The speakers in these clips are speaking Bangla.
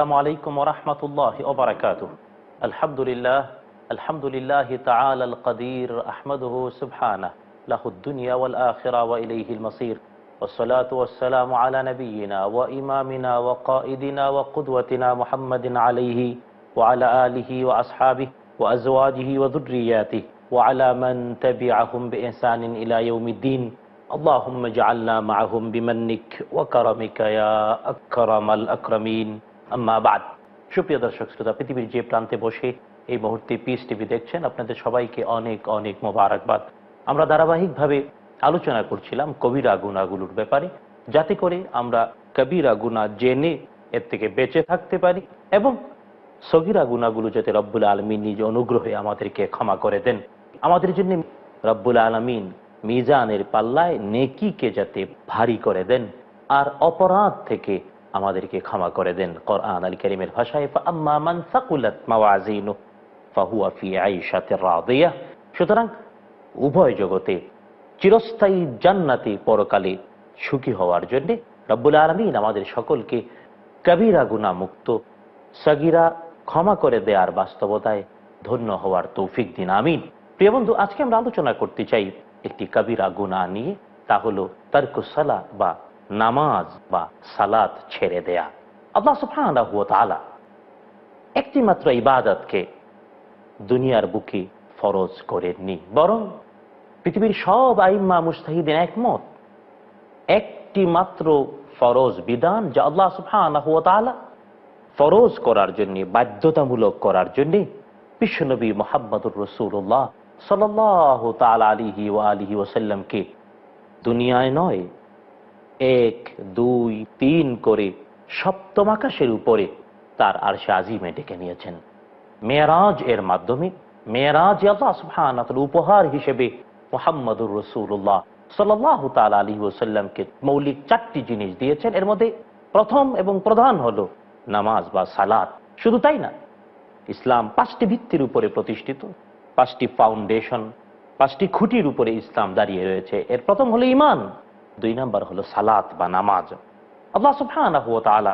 السلام عليكم ورحمة الله وبركاته. الحمد لله الحمد لله تعالى القدير أحمده سبحانه. له الدنيا والآخرة وإليه المصير. والصلاة والسلام على نبينا وإمامنا وقائدنا وقدوتنا محمد عليه وعلى آله وأصحابه وأزواجه وذرياته وعلى من تبعهم بإحسان إلى يوم الدين. اللهم اجعلنا معهم بمنك وكرمك يا أكرم الأكرمين. আম্মা বাদ। সুপ্রিয় দর্শক, শ্রোতা, পৃথিবীর যে প্রান্তে বসে এই মুহূর্তে পিস টিভি দেখছেন, আপনাদের সবাইকে অনেক অনেক মোবারকবাদ। আমরা ধারাবাহিকভাবে আলোচনা করছিলাম কবিরা গুণাগুলোর ব্যাপারে, যাতে করে আমরা কবিরা গুণা জেনে এর থেকে বেঁচে থাকতে পারি এবং সগিরা গুণাগুলো যাতে রব্বুল আলমিন নিজ অনুগ্রহে আমাদেরকে ক্ষমা করে দেন। আমাদের জন্য রব্বুল আলমিন মিজানের পাল্লায় নেকিকে যাতে ভারী করে দেন। আর অপরাধ থেকে আমাদেরকে ক্ষমা করে দেন কোরআন আল করিমের ভাষায় সুতরাং উভয় জগতে চিরস্থায়ী জান্নাতে পরকালে সুখী হওয়ার জন্যে রব্বুল আলমিন আমাদের সকলকে কবিরা গুণা মুক্ত সগিরা ক্ষমা করে দেয়ার বাস্তবতায় ধন্য হওয়ার তৌফিক দিন, আমিন। প্রিয় বন্ধু, আজকে আমরা আলোচনা করতে চাই একটি কবিরা গুণা নিয়ে, তা হলো তর্কসালা বা নামাজ বা সালাত ছেড়ে দেয়া। আল্লাহ সুবহানাহু ওয়া তাআলা একটি মাত্র ইবাদতকে দুনিয়ার বুকে ফরজ করেননি। বরং পৃথিবীর সব আইম্মা মুস্তাহিদিন একমত একটি মাত্র ফরজ বিধান যা আল্লাহ তাআলা ফরজ করার জন্য, বাধ্যতামূলক করার জন্য বিশ্বনবী মোহাম্মদুর রসুল্লাহ সাল্লাহ তাল আলিহি ও আলিহি ওসাল্লামকে দুনিয়ায় নয় এক, দুই, তিন করে সপ্তম আকাশের উপরে তার আর সে আজিমে ডেকে নিয়েছেন। মেয়েরাজ এর মাধ্যমে, মেয়েরাজ উপহার হিসেবে মোহাম্মদুর রসুল্লাহ সাল্লাহ তাল আলী ওসাল্লামকে মৌলিক চারটি জিনিস দিয়েছেন। এর মধ্যে প্রথম এবং প্রধান হলো নামাজ বা সালাদ শুধু তাই না, ইসলাম পাঁচটি ভিত্তির উপরে প্রতিষ্ঠিত, পাঁচটি ফাউন্ডেশন, পাঁচটি খুঁটির উপরে ইসলাম দাঁড়িয়ে রয়েছে। এর প্রথম হলো ইমান দুই নাম্বার হলো সালাত বা নামাজ। আল্লাহ তাআলা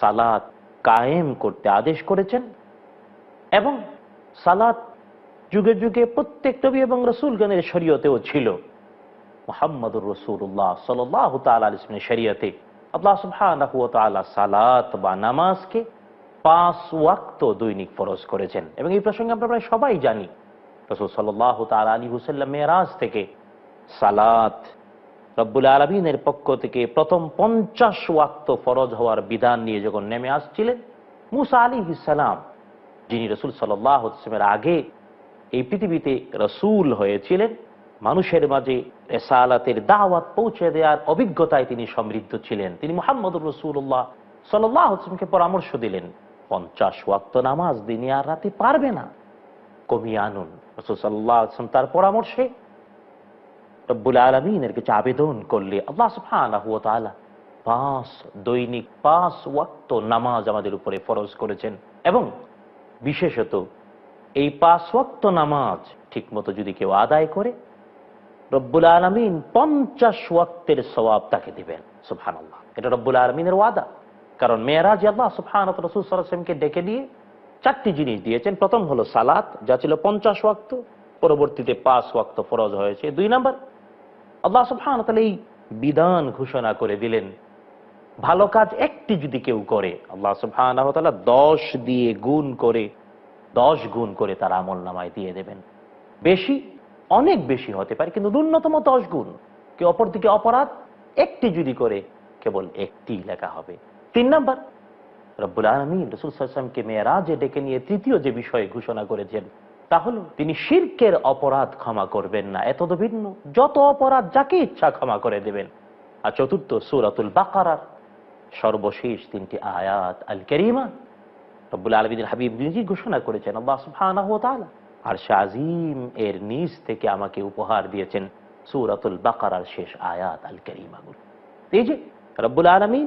সালাত কায়েম করতে আদেশ করেছেন এবং সালাত যুগে যুগে প্রত্যেক নবী এবং রসুলগণের শরীয়তেও ছিল। মোহাম্মদুর রসুল্লাহ সাল্লাহ তাল ইসলামের শরীয়তে আল্লাহ সুবহানাহু তাআলা সালাত বা নামাজকে পাঁচ ওয়াক্ত দৈনিক ফরজ করেছেন। এবং এই প্রসঙ্গে আমরা প্রায় সবাই জানি, রসুল সাল্লাহ তাল আলী হুসাল্লাম মেয়েরাজ থেকে সালাত রব্বুল আলমিনের পক্ষ থেকে প্রথম পঞ্চাশ ওয়াক্ত ফরজ হওয়ার বিধান নিয়ে যখন নেমে আসছিলেন, মুসা আলী ইসালাম যিনি রসুল সাল্লামের আগে এই পৃথিবীতে রসুল হয়েছিলেন, মানুষের মাঝে রেসালাতের দাওয়াত পৌঁছে দেওয়ার অভিজ্ঞতায় তিনি সমৃদ্ধ ছিলেন। তিনি মোহাম্মদুর রসুল্লাহ সাল্লাহ হোসেনকে পরামর্শ দিলেন, পঞ্চাশ ওয়াক্ত নামাজ দিনে আর রাতে পারবে না, কমিয়ে আনুন। রসুল সাল্লাহ আসলাম তার পরামর্শে রব্বুল আলমিনের কাছে আবেদন করলে আল্লাহ তাআলা পাঁচ দৈনিক, পাঁচ ওয়াক্ত নামাজ আমাদের উপরে ফরজ করেছেন। এবং বিশেষত এই পাঁচ ওয়াক্ত নামাজ ঠিকমতো যদি কেউ আদায় করে, রব্বুল আলমিন পঞ্চাশ ওয়াক্তের সওয়াব তাকে দিবেন সুবহান আল্লাহ এটা রব্বুল আলমিনের ওয়াদা। কারণ মেয়েরাজ আল্লাহ সুবহান রসুল সাল্লামকে ডেকে দিয়ে চারটি জিনিস দিয়েছেন। প্রথম হলো সালাত, যা ছিল পঞ্চাশ ওয়াক্ত। পরবর্তীতে পাঁচ ওয়াক্ত ফরজ হয়েছে। দুই নাম্বার আল্লাহ সুবহান তাহলে এই বিধান ঘোষণা করে দিলেন, ভালো কাজ একটি যদি কেউ করে, আল্লাহ সুবহান দশ দিয়ে গুণ করে, দশ গুণ করে তার আমল নামায় দিয়ে দেবেন। বেশি, অনেক বেশি হতে পারে, কিন্তু ন্যূনতম দশ গুণ। কেউ অপরদিকে অপরাধ, একটি যদি করে, কেবল একটি লেখা হবে। তিন নাম্বার, রব্বুল আলমী রসুল সাল্লামকে মেয়েরাজে ডেকে নিয়ে তৃতীয় যে বিষয়ে ঘোষণা করেছেন তা হল তিনি শির্কের অপরাধ ক্ষমা করবেন না। এত ভিন্ন। যত অপরাধ, যাকে ইচ্ছা ক্ষমা করে দেবেন। আর চতুর্থ সুরাতুল বাকারার সর্বশেষ তিনটি আয়াত আল করিমা রব্বুল আলমীদের হাবিব নিজে ঘোষণা করেছেন আর শাহিম এর নিজ থেকে আমাকে উপহার দিয়েছেন। সুরাতুল বাকারার শেষ আয়াত আল করিমাগুলো এই যে, রব্বুল আলমী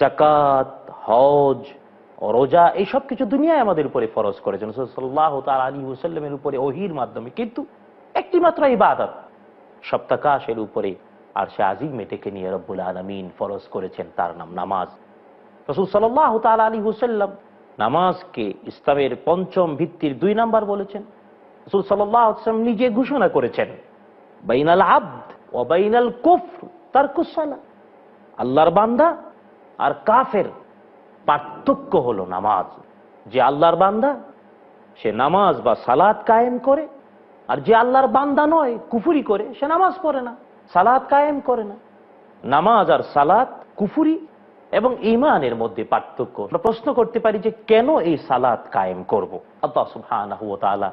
জাকাত হজ রোজা এইসব কিছু দুনিয়ায় আমাদের উপরে ফরজ করেছেন সাল্লাহ তাল আলী হুসাল্লামের উপরে ওহির মাধ্যমে, কিন্তু একটি মাত্র ইবাদত, সপ্তাকাশের উপরে আর সে আজিমে ডেকে নিয়ে রব্বুল আলমিন ফরজ করেছেন তার নাম নামাজ। রসুল সাল্লাহ তাল আলী হুসাল্লাম নামাজকে ইসলামের পঞ্চম ভিত্তির দুই নাম্বার বলেছেন। রসুল সাল্লাম নিজে ঘোষণা করেছেন, বাইনাল আব্দ ও বাইনাল কুফর তার কুসালা আল্লাহর বান্দা আর কাফের পার্থক্য হলো নামাজ। যে আল্লাহর বান্দা, সে নামাজ বা সালাদ কায়েম করে, আর যে আল্লাহর বান্দা নয়, কুফুরি করে, সে নামাজ পড়ে না সালাদ কায়েম করে না। নামাজ আর সালাদ কুফুরি এবং ইমানের মধ্যে পার্থক্য। আমরা প্রশ্ন করতে পারি যে কেন এই সালাদ কায়েম করব? আল্লাহ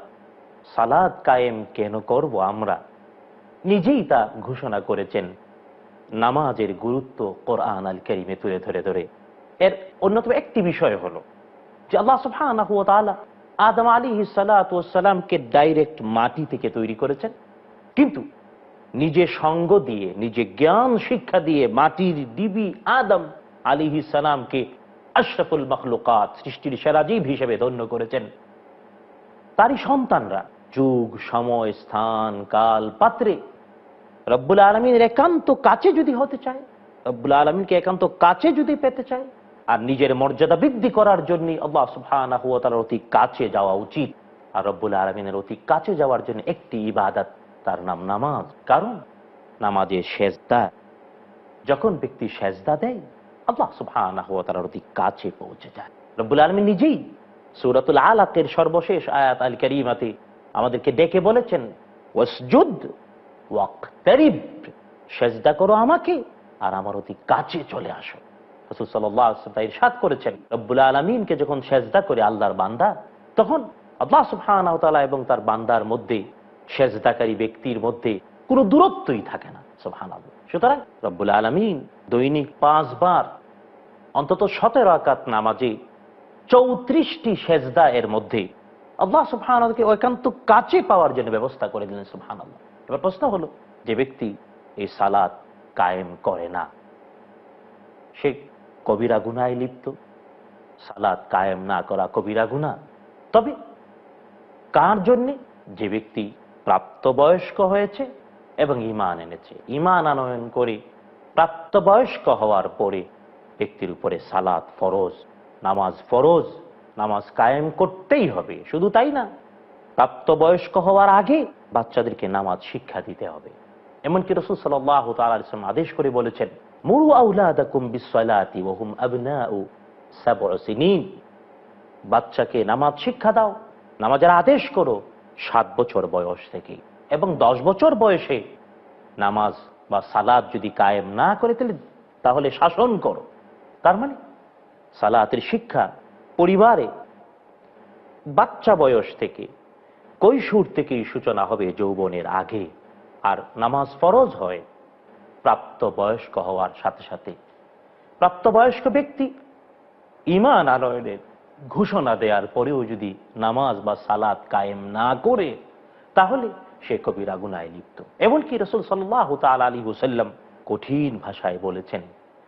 সালাদ কায়েম কেন করব আমরা? নিজেই তা ঘোষণা করেছেন। নামাজের গুরুত্ব কোরআন আল করিমে তুলে ধরে ধরে। এর অন্যতম একটি বিষয় হলো যে আল্লাহ সুবহানাহু ওয়া তাআলা আদম আলী সালাতামকে ডাইরেক্ট মাটি থেকে তৈরি করেছেন। কিন্তু নিজে সঙ্গ দিয়ে, নিজে জ্ঞান শিক্ষা দিয়ে মাটির ডিবি আদম আলী সালামকে আশরাফুল মখলুকাত, সৃষ্টির সেরাজীব হিসেবে ধন্য করেছেন। তারই সন্তানরা যুগ, সময়, স্থান, কাল, পাত্রে রব্বুল আলমিনের একান্ত কাছে যদি হতে চায়, রব্বুল আলমিনকে একান্ত কাছে যদি পেতে চায় আর নিজের মর্যাদা বৃদ্ধি করার জন্য আল্লাহ ওয়া তাআলার অতি কাছে যাওয়া উচিত। আর রব্বুল আলমিনের অতি কাছে যাওয়ার জন্য একটি ইবাদত, তার নাম নামাজ। কারণ নামাজে সেজদা, যখন ব্যক্তি সেজদা দেয়, আল্লাহ ওয়া তাআলার অতি কাছে পৌঁছে যায়। রব্বুল আলমী নিজেই সূরাতুল আলাকের সর্বশেষ আয়াত আল কারীমাতে আমাদেরকে ডেকে বলেছেন সেজদা করো আমাকে আর আমার অতি কাছে চলে আসো। রসুল সাল্লাহ ইরশাদ করেছেন। রব্বুল আলমিনকে যখন সেজদা করে আল্লাহর বান্দা, তখন আল্লাহ সুবহানাহু এবং তার বান্দার মধ্যে, সেজদাকারী ব্যক্তির মধ্যে কোনো দূরত্বই থাকে না, সুবহানাল্লাহ। সুতরাং রব্বুল আলমিন দৈনিক পাঁচবার, অন্তত সতেরো আকাত নামাজে চৌত্রিশটি সেজদা এর মধ্যে আল্লাহ সুবহানকে একান্ত কাছে পাওয়ার জন্য ব্যবস্থা করে দিলেন সুবহান আল্লাহ এবার প্রশ্ন হলো, যে ব্যক্তি এই সালাত কায়েম করে না, সে কবিরা গুনায় লিপ্ত। সালাত কায়েম না করা কবিরা গুনা তবে কার জন্যে? যে ব্যক্তি প্রাপ্তবয়স্ক হয়েছে এবং ইমান এনেছে। ইমান আনয়ন করে প্রাপ্তবয়স্ক হওয়ার পরে ব্যক্তির উপরে সালাত ফরজ, নামাজ ফরজ, নামাজ কায়েম করতেই হবে। শুধু তাই না, প্রাপ্তবয়স্ক হওয়ার আগে বাচ্চাদেরকে নামাজ শিক্ষা দিতে হবে। এমনকি রসুল সাল্লাহ তালাম আদেশ করে বলেছেন বাচ্চাকে নামাজ শিক্ষা দাও, নামাজের আদেশ করো, সাত বছর বয়স থেকে। এবং দশ বছর বয়সে নামাজ বা সালাদ যদি কায়েম না করে, তাহলে তাহলে শাসন করো। তার মানে সালাতের শিক্ষা পরিবারে বাচ্চা বয়স থেকে, কৈশোর থেকেই সূচনা হবে যৌবনের আগে। আর নামাজ ফরজ হয় প্রাপ্ত বয়স্ক হওয়ার সাথে সাথে প্রাপ্তবয়স্ক ব্যক্তি ইমান আনয়নের ঘোষণা দেওয়ার পরেও যদি নামাজ বা সালাত কায়েম না করে, তাহলে সে কবিরা গুনায় লিপ্ত। এমনকি রসুল সাল্লাহ তাল আলী হুসাল্লাম কঠিন ভাষায় বলেছেন,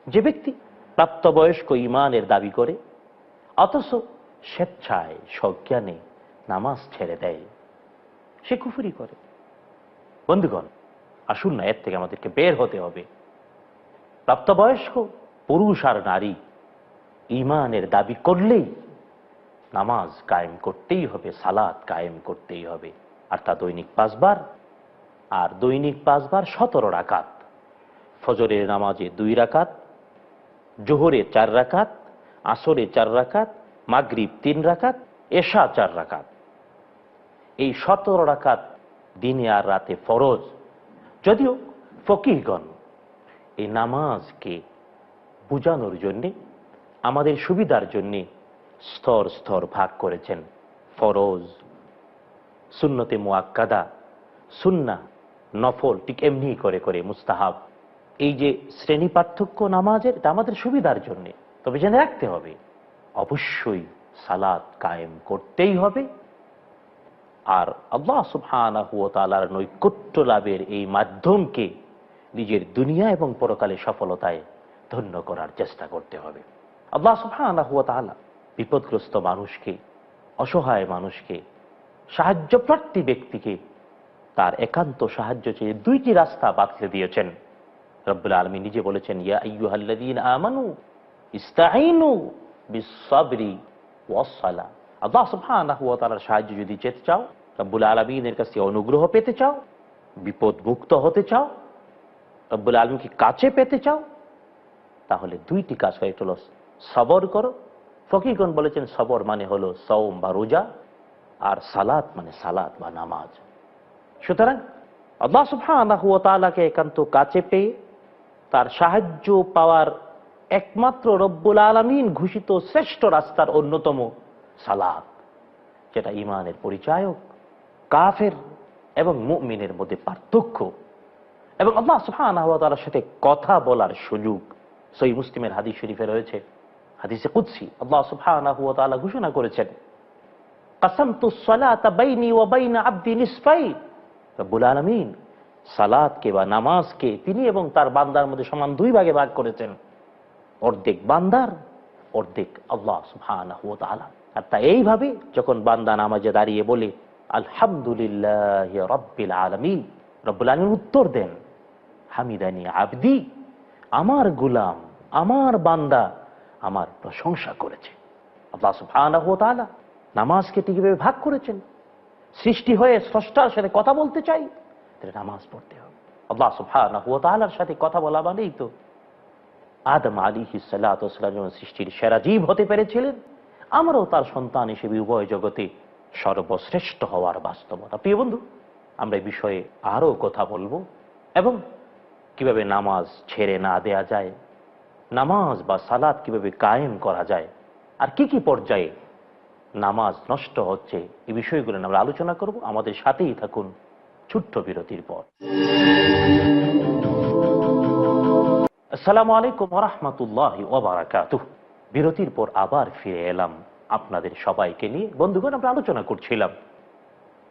যে ব্যক্তি প্রাপ্তবয়স্ক ইমানের দাবি করে, অথচ স্বেচ্ছায় সজ্ঞানে নামাজ ছেড়ে দেয়, সে কুফুরি করে। বন্ধুগণ আসুন না, এর থেকে আমাদেরকে বের হতে হবে। প্রাপ্তবয়স্ক পুরুষ আর নারী ইমানের দাবি করলেই নামাজ কায়েম করতেই হবে সালাদ কায়েম করতেই হবে। আর তা দৈনিক পাঁচবার, আর দৈনিক পাঁচবার সতেরো রাকাত। ফজরের নামাজে দুই রাকাত, জোহরে চার রাকাত, আসরে চার রাকাত, মাগরিব তিন রাকাত, এশা চার রাকাত। এই সতেরো রাকাত দিনে আর রাতে ফরজ। যদিও ফকিরগণ এই নামাজকে বুঝানোর জন্যে, আমাদের সুবিধার জন্যে স্তর স্তর ভাগ করেছেন। ফরজ, সুন্নতে মুয়াক্কাদা সুন্না, নফল, ঠিক এমনি করে করে মুস্তাহাব। এই যে শ্রেণি পার্থক্য নামাজের, এটা আমাদের সুবিধার জন্যে। তবে জেনে রাখতে হবে, অবশ্যই সালাদ কায়েম করতেই হবে। আর আল্লাহ তাআলার নৈকট্য লাভের এই মাধ্যমকে নিজের দুনিয়া এবং পরকালে সফলতায় ধন্য করার চেষ্টা করতে হবে। আল্লাহ ওয়া তাআলা বিপদগ্রস্ত মানুষকে, অসহায় মানুষকে সাহায্য প্রার্থী ব্যক্তিকে তার একান্ত সাহায্য চেয়ে দুইটি রাস্তা বাতলে দিয়েছেন। রব্বুল আলমী নিজে বলেছেন, ইয়া আমানু ইস্তাইনু বিসাবরি ওয়াসসালা আল্লাহ ওয়া তাআলার সাহায্য যদি চেতে চাও, রব্বুল আলামিনের কাছে অনুগ্রহ পেতে চাও বিপদ মুক্ত হতে চাও, রব্বুল আলমীকে কাছে পেতে চাও, তাহলে দুইটি কাজ করে হলো সবর করো। ফকিগণ বলেছেন, সবর মানে হলো সৌম বা রোজা আর সালাত মানে সালাত বা নামাজ। সুতরাং আল্লাহ সুবহানাহু ওয়া তাআলাকে একান্ত কাছে পেয়ে তার সাহায্য পাওয়ার একমাত্র রব্বুল আলমিন ঘোষিত শ্রেষ্ঠ রাস্তার অন্যতম সালাত, যেটা ইমানের পরিচায়ক, কাফের এবং মুমিনের মধ্যে পার্থক্য। এবং আল্লাহ সুবহানাহু ওয়া সাথে কথা বলার সুযোগ সহি মুসলিমের হাদিস শরীফে রয়েছে, হাদিসে কুদসি। আল্লাহ সুবহানাহু ওয়া ঘোষণা করেছেন তিনি এবং তার বান্দার মধ্যে সমান দুই ভাগে ভাগ করেছেন। অর্ধেক বান্দার, অর্ধেক আল্লাহ তাআলা আর তা এইভাবে যখন বান্দা নামাজে দাঁড়িয়ে বলে, আলহামদুলিল্লাহ রব্বিল আলামিন। রব্বুল আলামিন উত্তর দেন, হামিদানি আবদি, আমার গুলাম, আমার বান্দা আমার প্রশংসা করেছে। নামাজকে কীভাবে ভাগ করেছেন। সৃষ্টি হয়ে স্রষ্টার সাথে কথা বলতে চাই নামাজ পড়তে হবে। আল্লাহ সুবহানাহু সাথে কথা বলা মানেই তো আদম আলী হিসাল্লাম যেমন সৃষ্টির সেরা জীব হতে পেরেছিলেন। আমরাও তার সন্তান হিসেবে উভয় জগতে সর্বশ্রেষ্ঠ হওয়ার বাস্তবতা। প্রিয় বন্ধু, আমরা এই বিষয়ে আরও কথা বলব এবং কীভাবে নামাজ ছেড়ে না দেয়া যায়, নামাজ বা সালাদ কীভাবে কায়েম করা যায়, আর কি কি পর্যায়ে নামাজ নষ্ট হচ্ছে, এই বিষয়গুলো আমরা আলোচনা করব। আমাদের সাথেই থাকুন ছোট্ট বিরতির পর। আসসালামু আলাইকুম রহমতুল্লাহ ওবরাকাতুহ বিরতির পর আবার ফিরে এলাম আপনাদের সবাইকে নিয়ে। বন্ধুগণ, আমরা আলোচনা করছিলাম।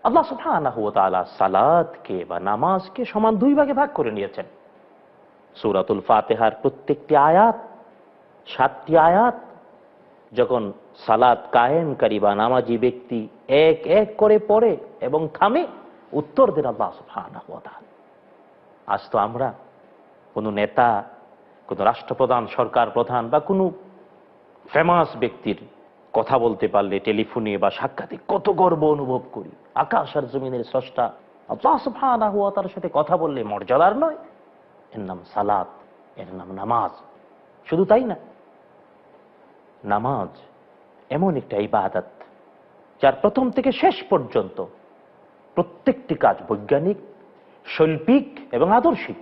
আল্লাহ সুবহানাহু ওয়া তাআলা সালাতকে বা নামাজকে সমান দুই ভাগে ভাগ করে নিয়েছেন। সূরাতুল ফাতিহার প্রত্যেকটি আয়াত, সাতটি আয়াত, যখন সালাত কায়েমকারী বা নামাজি ব্যক্তি এক এক করে পড়ে এবং থামে, উত্তর দেন আল্লাহ সুবহানাহু ওয়া তাআলা। আজ তো আমরা কোনো নেতা, কোনো রাষ্ট্রপ্রধান, সরকার প্রধান বা কোনো ফেমাস ব্যক্তির কথা বলতে পারলে টেলিফোনে বা সাক্ষাতে কত গর্ব অনুভব করি। আকাশ আর জমিনের স্রষ্টা আল্লাহ ওয়া তাআলার সাথে কথা বললে মর্যাদার নয়। এর নাম সালাত, এর নাম নামাজ। শুধু তাই না, নামাজ এমন একটা ইবাদত যার প্রথম থেকে শেষ পর্যন্ত প্রত্যেকটি কাজ বৈজ্ঞানিক, শৈল্পিক এবং আদর্শিক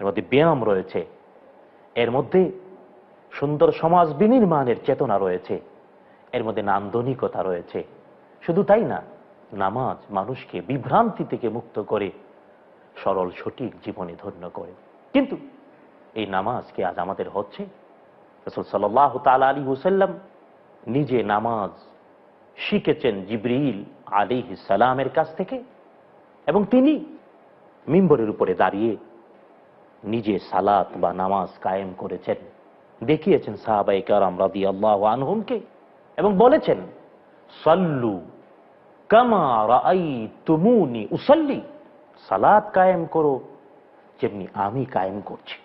এর মধ্যে ব্যায়াম রয়েছে। এর মধ্যে সুন্দর সমাজ বিনির্মাণের চেতনা রয়েছে। এর মধ্যে নান্দনিকতা রয়েছে। শুধু তাই না, নামাজ মানুষকে বিভ্রান্তি থেকে মুক্ত করে, সরল সঠিক জীবনে ধন্য করে। কিন্তু এই নামাজ কি আজ আমাদের হচ্ছে? হুসাল্লাম নিজে নামাজ শিখেছেন জিবরিল আলী সালামের কাছ থেকে এবং তিনি মিম্বরের উপরে দাঁড়িয়ে নিজে সালাত বা নামাজ কায়েম করেছেন। দেখিয়েছেন সাহাবাই কারাম রাদি আল্লাহ আনহুমকে এবং বলেছেন, সল্লু কামা রাই তুমুনি সালাত কায়েম করো যেমনি আমি কায়েম করছি।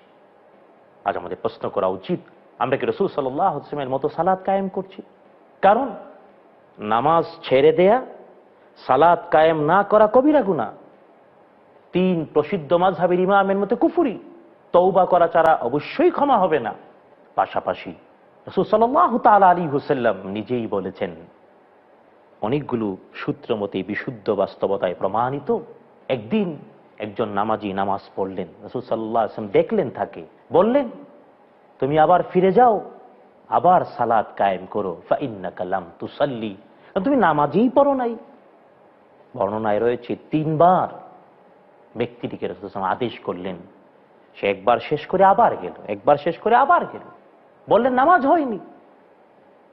আজ আমাদের প্রশ্ন করা উচিত, আমরা কি রসুল সাল্লাহ হোসেমের মতো সালাদ কায়েম করছি? কারণ নামাজ ছেড়ে দেয়া সালাদ কায়েম না করা কবিরা গুণা তিন প্রসিদ্ধ মাঝহাবের ইমামের মতো কুফুরি তৌবা করা ছাড়া অবশ্যই ক্ষমা হবে না। পাশাপাশি আলী হুসাল্লাম নিজেই বলেছেন, অনেকগুলো সূত্র মতে বিশুদ্ধ বাস্তবতায় প্রমাণিত। একদিন একজন নামাজি নামাজ পড়লেন, রসুল সাল্লাহ আসলাম দেখলেন তাকে, বললেন, তুমি আবার ফিরে যাও, আবার সালাদ কায়েম করো কালাম তুসাল্লি। তুমি নামাজেই পড়ো নাই। বর্ণনায় রয়েছে, তিনবার ব্যক্তিটিকে রসুল আদেশ করলেন, সে একবার শেষ করে আবার গেল, একবার শেষ করে আবার গেল। বললেন, নামাজ হয়নি।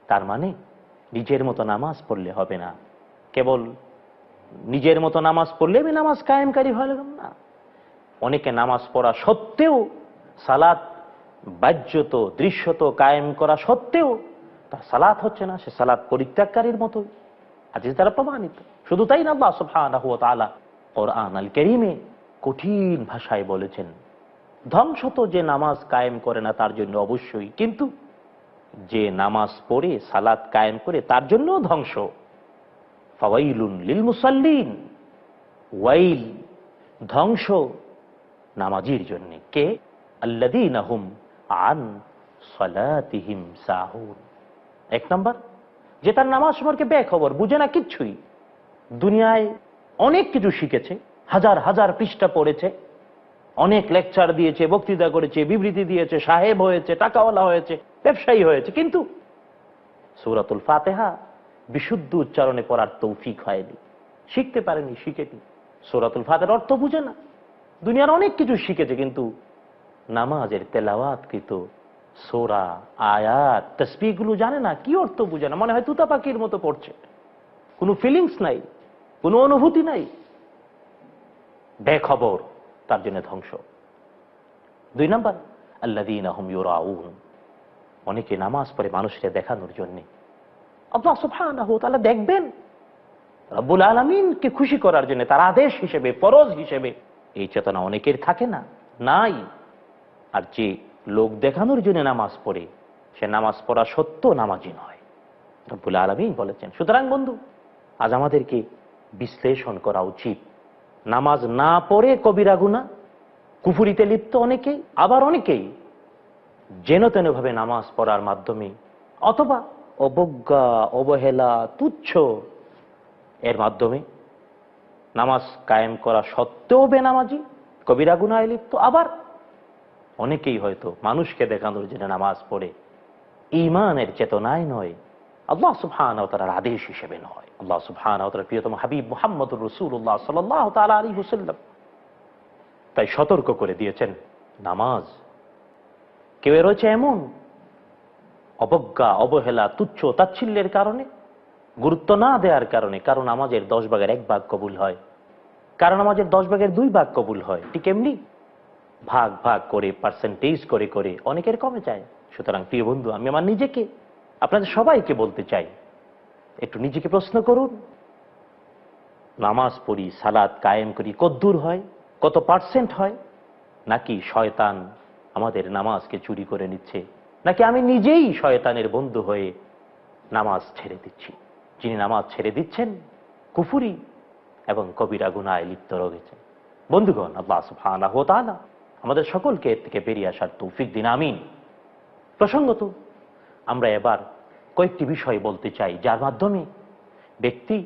তার মানে নিজের মতো নামাজ পড়লে হবে না। কেবল নিজের মতো নামাজ পড়লে আমি নামাজ কায়েমকারী গেলাম না। অনেকে নামাজ পড়া সত্ত্বেও, সালাত বাহ্যত, দৃশ্যত কায়েম করা সত্ত্বেও, তার সালাত হচ্ছে না, সে সালাত পরিত্যাগকারীর মতোই। আজ তারা প্রমাণিত। শুধু তাই না, আল্লাহ সুবহানাহু ওয়া তাআলা কোরআন আল কারীমে কঠিন ভাষায় বলেছেন ধ্বংস তো যে নামাজ কায়েম করে না, তার জন্য অবশ্যই। কিন্তু যে নামাজ পড়ে, সালাত কায়েম করে, তার জন্য ধ্বংস। ফাওয়াইলুন লিল মুসাল্লিন ওয়াইল ধ্বংস নামাজির জন্য। কে? আল্লাদিন হুম আন সলাতিহিম সাহুন। এক নম্বর, যে তার নামাজ সম্পর্কে বেখবর, বুঝে না কিচ্ছুই। দুনিয়ায় অনেক কিছু শিখেছে, হাজার হাজার পৃষ্ঠা পড়েছে। অনেক লেকচার দিয়েছে, বক্তৃতা করেছে, বিবৃতি দিয়েছে, সাহেব হয়েছে, টাকাওয়ালা হয়েছে, ব্যবসায়ী হয়েছে, কিন্তু সৌরাতুল ফাতেহা বিশুদ্ধ উচ্চারণে পড়ার তৌফিক হয়নি। শিখতে পারেনি, শিখেনি। সৌরাতুল ফাতের অর্থ বুঝে না। দুনিয়ার অনেক কিছু শিখেছে, কিন্তু নামাজের তেলাওয়াত কৃত সোরা, আয়াত তসবিগুলো জানে না, কি অর্থ বুঝে না, মনে হয় তুতা পাখির মতো পড়ছে। কোনো ফিলিংস নাই, কোনো অনুভূতি নাই। বেখবর। তার জন্য ধ্বংস। দুই নাম্বার আল্লাদিন আহম ইউরাউন। অনেকে নামাজ পড়ে মানুষকে দেখানোর জন্যে। দেখবেন, রব্বুল আলমিনকে খুশি করার জন্য, তার আদেশ হিসেবে, ফরজ হিসেবে। এই চেতনা অনেকের থাকে না, নাই। আর যে লোক দেখানোর জন্য নামাজ পড়ে, সে নামাজ পড়া সত্য নামাজি নয়। রব্বুল আলমিন বলেছেন, সুতরাং বন্ধু, আজ আমাদেরকে বিশ্লেষণ করা উচিত। নামাজ না পড়ে কবিরা গুনা কুফুরিতে লিপ্ত অনেকেই, আবার অনেকেই যেন তেনভাবে নামাজ পড়ার মাধ্যমে অথবা অবজ্ঞা, অবহেলা, তুচ্ছ এর মাধ্যমে নামাজ কায়েম করা সত্ত্বেও বেনামাজি, কবিরা গুনায় লিপ্ত, আবার অনেকেই হয়তো মানুষকে দেখানোর জন্য নামাজ পড়ে। ইমানের চেতনায় নয় আল্লাহ সুবহান তার আদেশ হিসেবে নয়। আল্লাহ সুবহান তার প্রিয়তম হাবিব মোহাম্মদুর রসুল্লাহ সাল্লাহ তালা আলী হুসাল্লাম তাই সতর্ক করে দিয়েছেন, নামাজ। কেউ রয়েছে এমন? অবজ্ঞা, অবহেলা, তুচ্ছ, তাচ্ছিল্যের কারণে, গুরুত্ব না দেওয়ার কারণে কারণ আমাদের দশ ভাগের এক ভাগ কবুল হয়। কারণ আমাদের দশ ভাগের দুই ভাগ কবুল হয়। ঠিক এমনি? ভাগ ভাগ করে পার্সেন্টেজ করে করে অনেকের কমে যায়। সুতরাং প্রিয় বন্ধু, আমি আমার নিজেকে আপনাদের সবাইকে বলতে চাই, একটু নিজেকে প্রশ্ন করুন। নামাজ পড়ি সালাদ কায়েম করি কদ্দূর হয়, কত পার্সেন্ট হয়? নাকি শয়তান আমাদের নামাজকে চুরি করে নিচ্ছে? নাকি আমি নিজেই শয়তানের বন্ধু হয়ে নামাজ ছেড়ে দিচ্ছি? যিনি নামাজ ছেড়ে দিচ্ছেন, কুফুরি এবং কবিরা গুনায় লিপ্ত রয়েছে। বন্ধুগণ, আল্লাহ সুবহানাহু ওয়া তাআলা আমাদের সকলকে এর থেকে বেরিয়ে আসার তৌফিক দিন, আমিন। প্রসঙ্গত আমরা এবার কয়েকটি বিষয় বলতে চাই, যার মাধ্যমে ব্যক্তি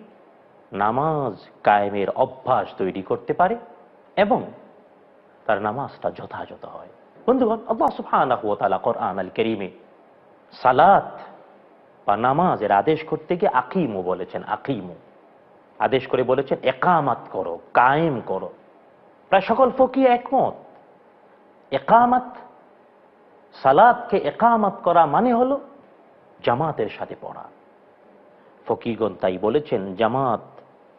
নামাজ কায়েমের অভ্যাস তৈরি করতে পারে এবং তার নামাজটা যথাযথ হয়। বন্ধুগণ, আল্লাহ তাআলা কোরআন কারীমে সালাত বা নামাজের আদেশ করতে গিয়ে আকিমু বলেছেন, আকিমু। আদেশ করে বলেছেন, একামাত করো, কায়েম করো। প্রায় সকল ফকিয়ে একমত। একামাত সালাদকে একামাত করা মানে হলো জামাতের সাথে পড়া। ফকিগণ তাই বলেছেন, জামাত,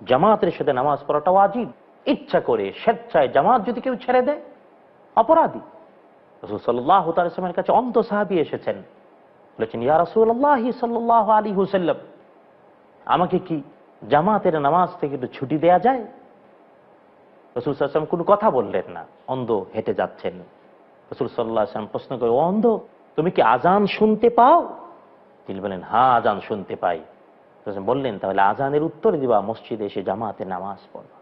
জামাতের সাথে নামাজ পড়াটা ওয়াজিব। ইচ্ছা করে স্বেচ্ছায় জামাত যদি কেউ ছেড়ে দেয়, অপরাধী। রসুল সাল্লাহ কাছে অন্ত সাহাবি এসেছেন। বলেছেন, ইয়া রসুল্লাহ সাল্লাহ আলী হুসাল্লাম আমাকে কি জামাতের নামাজ থেকে একটু ছুটি দেয়া যায়? রসুল সাল্লাম কোনো কথা বললেন না। অন্ধ হেঁটে যাচ্ছেন। রসুল সাল্লাহ প্রশ্ন করে অন্ধ, তুমি কি আজান শুনতে পাও? তিনি বলেন হ্যাঁ আজান শুনতে পাই। বললেন, তাহলে আজানের উত্তরে দিবা, মসজিদে এসে জামাতে নামাজ পড়বা।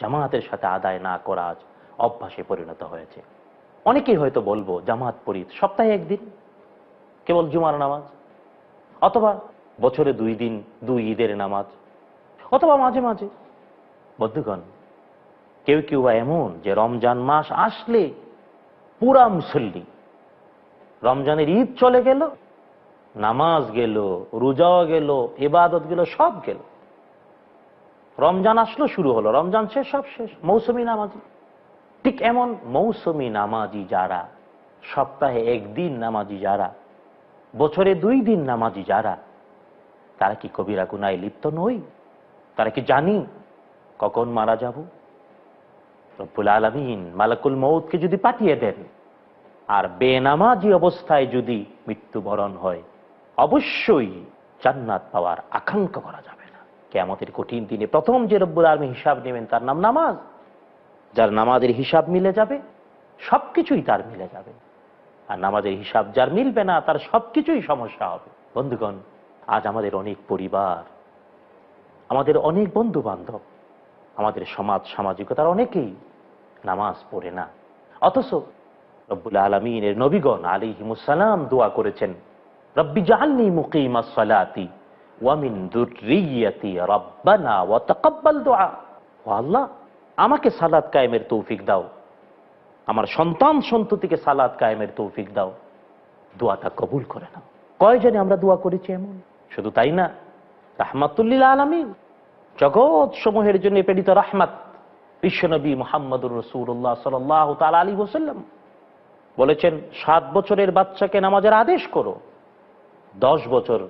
জামাতের সাথে আদায় না করা আজ অভ্যাসে পরিণত হয়েছে। অনেকেই হয়তো বলব, জামাত পড়ি সপ্তাহে একদিন, কেবল জুমার নামাজ, অথবা বছরে দুই দিন, দুই ঈদের নামাজ, অথবা মাঝে মাঝে। বদ্ধগণ কেউ কেউ বা এমন যে রমজান মাস আসলে পুরা মুসল্লি, রমজানের ঈদ চলে গেল নামাজ গেল, রোজাও গেল এবাদত গেল, সব গেল। রমজান আসলো, শুরু হলো। রমজান শেষ, সব শেষ। মৌসুমি নামাজি। ঠিক এমন মৌসুমি নামাজি যারা, সপ্তাহে একদিন নামাজি যারা, বছরে দুই দিন নামাজি যারা, তারা কি কবিরা গুনায় লিপ্ত নই? তারা কি জানি কখন মারা যাব? রব্বুল আলমিন মালাকুল মৌতকে যদি পাঠিয়ে দেন, আর বেনামাজি অবস্থায় যদি মৃত্যুবরণ হয় অবশ্যই জান্নাত পাওয়ার আকাঙ্ক্ষা করা যাবে না। কেমতের কঠিন দিনে প্রথম যে রব্বুল আলমী হিসাব নেবেন, তার নাম নামাজ। যার নামাজের হিসাব মিলে যাবে, সবকিছুই তার মিলে যাবে। আর নামাজের হিসাব যার মিলবে না, তার সবকিছুই সমস্যা হবে। বন্ধুগণ, আজ আমাদের অনেক পরিবার, আমাদের অনেক বন্ধু বান্ধব আমাদের সমাজ সামাজিকতার অনেকেই নামাজ পড়ে না। অথচ রব্বুল আলমিনের নবীগণ আলী হিমুসালাম দোয়া করেছেন রব্বি জাহান্নি মুকিমা সালাতি ওয়ামিন দুর্রিয়াতি রব্বানা ওয়া তাকাব্বাল দোয়া ও আল্লাহ, আমাকে সালাত কায়েমের তৌফিক দাও। আমার সন্তান সন্ততিকে সালাত কায়েমের তৌফিক দাও। দোয়াটা কবুল করে নাও। কয়জনে আমরা দোয়া করেছি এমন? শুধু তাই না রাহমাতুল্লিল আলমিন। জগৎ সমূহের জন্য প্রেরিত রাহমাত বিশ্বনবী মোহাম্মদুর রসুল্লাহ সাল্লাহ তাল আলী ওসাল্লাম বলেছেন, সাত বছরের বাচ্চাকে নামাজের আদেশ করো। দশ বছর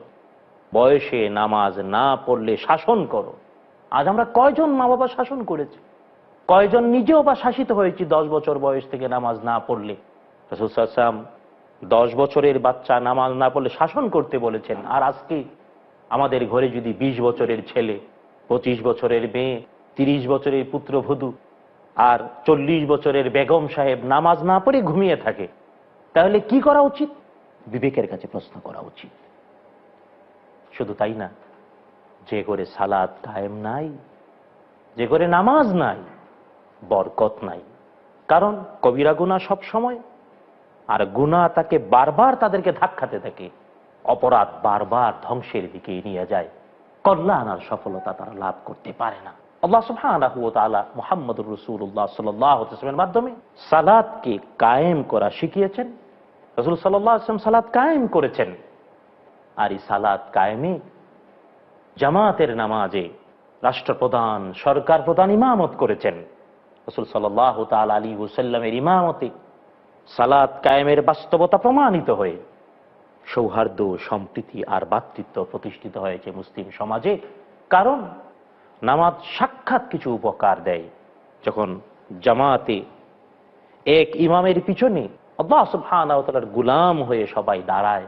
বয়সে নামাজ না পড়লে শাসন করো। আজ আমরা কয়জন মা বাবা শাসন করেছি? কয়জন নিজেও বা শাসিত হয়েছি দশ বছর বয়স থেকে নামাজ না পড়লে? রসুলাম দশ বছরের বাচ্চা নামাজ না পড়লে শাসন করতে বলেছেন। আর আজকে আমাদের ঘরে যদি ২০ বছরের ছেলে, পঁচিশ বছরের মেয়ে, তিরিশ বছরের পুত্রবধূ আর চল্লিশ বছরের বেগম সাহেব নামাজ না পড়ে ঘুমিয়ে থাকে, তাহলে কি করা উচিত? বিবেকের কাছে প্রশ্ন করা উচিত। শুধু তাই না, যে করে সালাদ কায়েম নাই, যে করে নামাজ নাই, বরকত নাই। কারণ কবিরা গুণা সব সময়, আর গুণা তাকে বারবার তাদেরকে ধাক্কাতে থাকে, অপরাধ বারবার ধ্বংসের দিকে নিয়ে যায়। কল্যাণ আর সফলতা তারা লাভ করতে পারে না। আল্লাহ সুবহানাহু ওয়া তাআলা মুহাম্মদুর রাসূলুল্লাহ মাধ্যমে সালাতকে কায়েম করা শিখিয়েছেন। রাসূল আলাইহি ওয়াসাল্লাম কায়েম করেছেন। আর এই সালাত কায়েমে জামাতের নামাজে রাষ্ট্রপ্রধান সরকার প্রধান ইমামত করেছেন। রসুল সাল্লাহ তাল আলী হুসাল্লামের ইমামতে সালাত কায়েমের বাস্তবতা প্রমাণিত হয়ে সৌহার্দ্য, সম্প্রীতি আর ভাতৃত্ব প্রতিষ্ঠিত হয়েছে মুসলিম সমাজে। কারণ নামাজ সাক্ষাৎ কিছু উপকার দেয়। যখন জামাতে এক ইমামের পিছনে আল্লাহ সুবহানাহু গুলাম হয়ে সবাই দাঁড়ায়।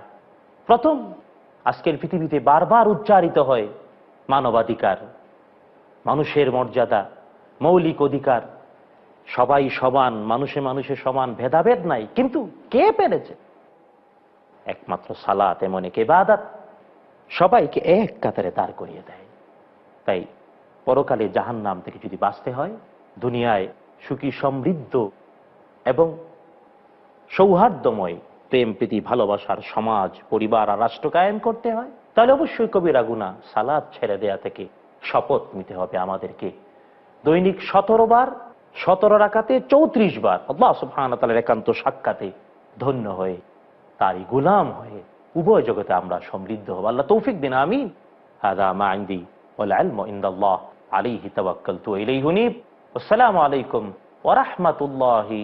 প্রথম, আজকের পৃথিবীতে বারবার উচ্চারিত হয় মানবাধিকার, মানুষের মর্যাদা, মৌলিক অধিকার। সবাই সমান, মানুষে মানুষে সমান, ভেদাভেদ নাই। কিন্তু কে পেরেছে? একমাত্র সালাত, এমন এক ইবাদত। সবাইকে এক কাতারে দাঁড় করিয়ে দেয়। তাই পরকালে জাহান নাম থেকে যদি বাঁচতে হয়, দুনিয়ায় সুখী সমৃদ্ধ এবং সৌহার্দ্যময়, প্রেম, প্রীতি, ভালোবাসার সমাজ, পরিবার আর রাষ্ট্র কায়েম করতে হয়। তাহলে অবশ্যই কবিরা গুণা সালাদ ছেড়ে দেয়া থেকে শপথ নিতে হবে আমাদেরকে। দৈনিক সতেরো বার, সতেরো রাখাতে চৌত্রিশ বার আল্লাহ একান্ত সাক্ষাতে ধন্য হয়ে, তারই গুলাম হয়ে উভয় জগতে আমরা সমৃদ্ধ হব। আল্লাহ তৌফিক দিন আমি হাদা ওয়াল ইলমু ইনদাল্লাহ ইলাইহি হুনিব আসসালামু আলাইকুম ওয়া রাহমাতুল্লাহি